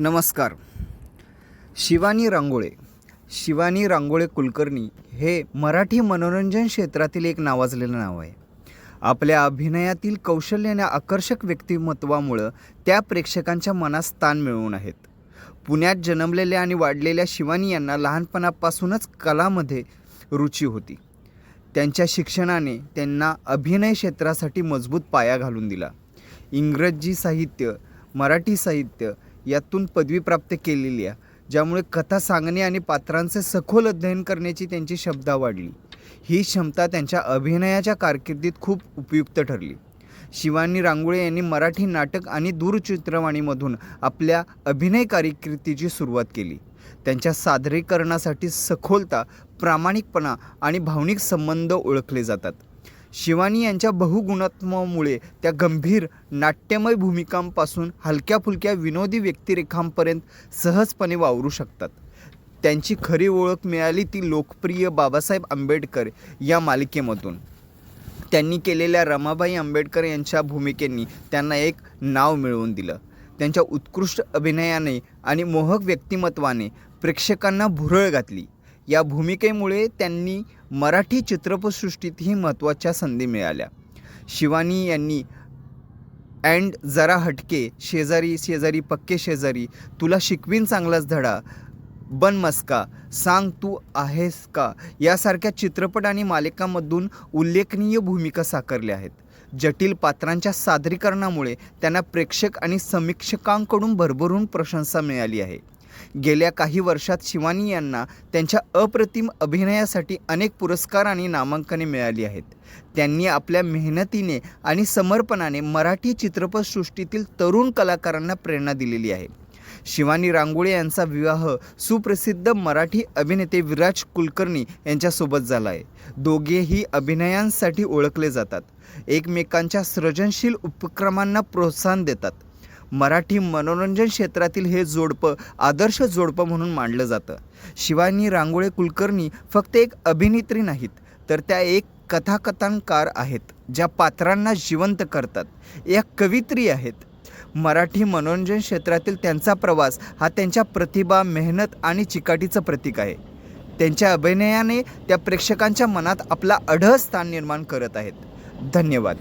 नमस्कार. शिवानी रांगोळे शिवानी रांगोळे कुलकर्णी हे मराठी मनोरंजन क्षेत्रातील एक नावाजलेलं नाव आहे. आपल्या अभिनयातील कौशल्याने आकर्षक व्यक्तिमत्वामुळं त्या प्रेक्षकांच्या मनात स्थान मिळवून आहेत. पुण्यात जन्मलेल्या आणि वाढलेल्या शिवानी यांना लहानपणापासूनच कलामध्ये रुची होती. त्यांच्या शिक्षणाने त्यांना अभिनय क्षेत्रासाठी मजबूत पाया घालून दिला. इंग्रजी साहित्य मराठी साहित्य यातून पदवी प्राप्त केलेली आहे ज्यामुळे कथा सांगणे आणि पात्रांचे सखोल अध्ययन करण्याची त्यांची क्षमता वाढली. ही क्षमता त्यांच्या अभिनयाच्या कारकिर्दीत खूप उपयुक्त ठरली. शिवानी रांगोळे यांनी मराठी नाटक आणि दूरचित्रवाणीमधून आपल्या अभिनय कारकिर्दीची सुरुवात केली. त्यांच्या सादरीकरणासाठी सखोलता प्रामाणिकपणा आणि भावनिक संबंध ओळखले जातात. शिवानी यांच्या बहुगुणात्मामुळे त्या गंभीर नाट्यमय भूमिकांपासून हलक्या फुलक्या विनोदी व्यक्तिरेखांपर्यंत सहजपणे वावरू शकतात. त्यांची खरी ओळख मिळाली ती लोकप्रिय बाबासाहेब आंबेडकर या मालिकेमधून. त्यांनी केलेल्या रमाबाई आंबेडकर यांच्या भूमिकेनी त्यांना एक नाव मिळवून दिलं. त्यांच्या उत्कृष्ट अभिनयाने आणि मोहक व्यक्तिमत्वाने प्रेक्षकांना भुरळ घातली. या भूमिकेमुळे त्यांनी मराठी चित्रपटसृष्टीतही महत्त्वाच्या संधी मिळाल्या. शिवानी यांनी अँड जरा हटके शेजारी शेजारी पक्के शेजारी तुला शिकवीन चांगलाच धडा बन मस्का सांग तू आहेस का? यासारख्या चित्रपट आणि मालिकांमधून उल्लेखनीय भूमिका साकारल्या आहेत. जटिल पात्रांच्या सादरीकरणामुळे त्यांना प्रेक्षक आणि समीक्षकांकडून भरभरून प्रशंसा मिळाली आहे. गेल्या काही वर्षात शिवानी यांना त्यांच्या अप्रतिम अभिनयासाठी अनेक पुरस्कार आणि नामांकने मिळाली आहेत. त्यांनी आपल्या मेहनतीने आणि समर्पणाने मराठी चित्रपटसृष्टीतील तरुण कलाकारांना प्रेरणा दिलेली आहे. शिवानी रांगोळे यांचा विवाह सुप्रसिद्ध मराठी अभिनेते विराज कुलकर्णी यांच्यासोबत झाला आहे. दोघेही अभिनयांसाठी ओळखले जातात. एकमेकांच्या सृजनशील उपक्रमांना प्रोत्साहन देतात. मराठी मनोरंजन क्षेत्रातील हे जोडपं आदर्श जोडपं म्हणून मानलं जातं. शिवानी रांगोळे कुलकर्णी फक्त एक अभिनेत्री नाहीत तर त्या एक कथाकथनकार आहेत ज्या पात्रांना जिवंत करतात. या कवित्री आहेत. मराठी मनोरंजन क्षेत्रातील त्यांचा प्रवास हा त्यांच्या प्रतिभा मेहनत आणि चिकाटीचं प्रतीक आहे. त्यांच्या अभिनयाने त्या प्रेक्षकांच्या मनात आपला अढळ स्थान निर्माण करत आहेत. धन्यवाद.